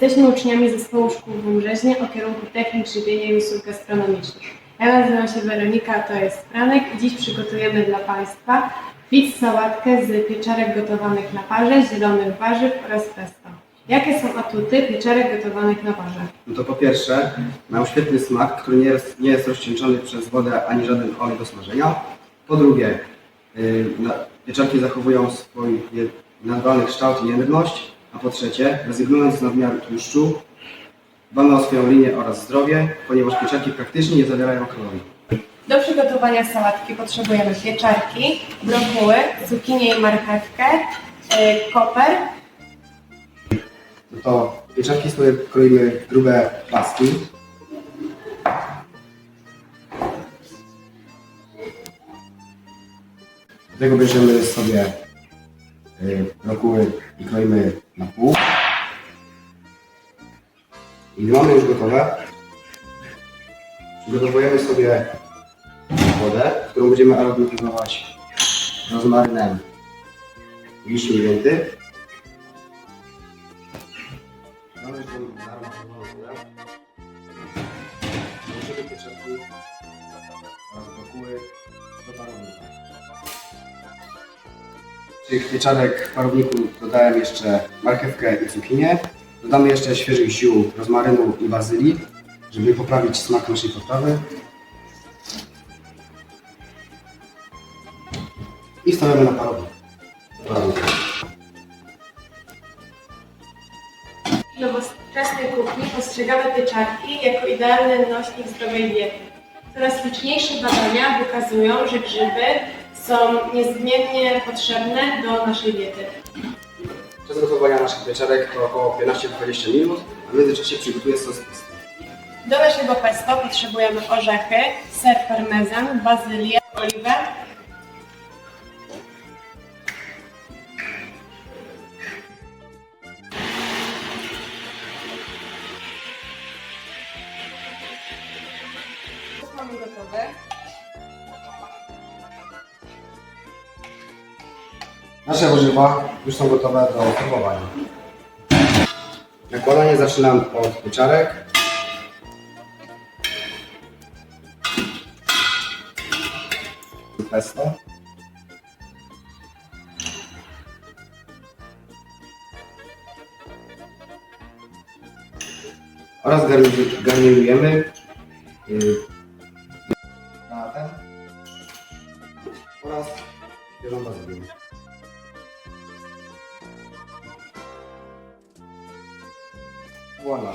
Jesteśmy uczniami zespołu szkół w Węgrzeźnie o kierunku technik żywienia i usług gastronomicznych. Ja nazywam się Weronika, to jest Franek i dziś przygotujemy dla Państwa pizz sałatkę z pieczarek gotowanych na parze, zielonych warzyw oraz pesto. Jakie są atuty pieczarek gotowanych na parze? No to po pierwsze, mają świetny smak, który nie jest, nie jest rozcieńczony przez wodę ani żaden olej do smażenia. Po drugie, yy, pieczarki zachowują swój naturalny kształt i jędrność. Po trzecie, rezygnując z nadmiaru tłuszczu, dbamy o swoją linię oraz zdrowie, ponieważ pieczarki praktycznie nie zawierają kalorii. Do przygotowania sałatki potrzebujemy pieczarki, brokuły, cukinię i marchewkę, yy, koper, No to pieczarki sobie kroimy w grube paski. Do tego bierzemy sobie brokuły i kroimy na pół. I mamy już gotowe, przygotowujemy sobie wodę, którą będziemy aromatyzować rozmarynem i liśćmi mięty. Mamy tą zaaromatyzowaną wodę. Włożymy pieczarki oraz brokuły do parownika. Tych pieczarek w parowniku dodałem jeszcze marchewkę i cukinię. Dodamy jeszcze świeżych ziół, rozmarynu i bazylii, żeby poprawić smak naszej potrawy. I stawiamy na. Parownik. W nowoczesnej kuchni postrzegamy pieczarki jako idealny nośnik zdrowej diety. Coraz liczniejsze badania wykazują, że grzyby są niezmiennie potrzebne do naszej diety. Czas gotowania naszych pieczarek to około 15-20 minut, a w międzyczasie przygotuję sos pesto. Do naszego pesto potrzebujemy orzechy, ser parmezan, bazylię, oliwę, mamy gotowy. Nasze warzywa już są gotowe do formowania. Nakładanie zaczynam od pieczarek. Pesto. Oraz garni- garnirujemy Voilà.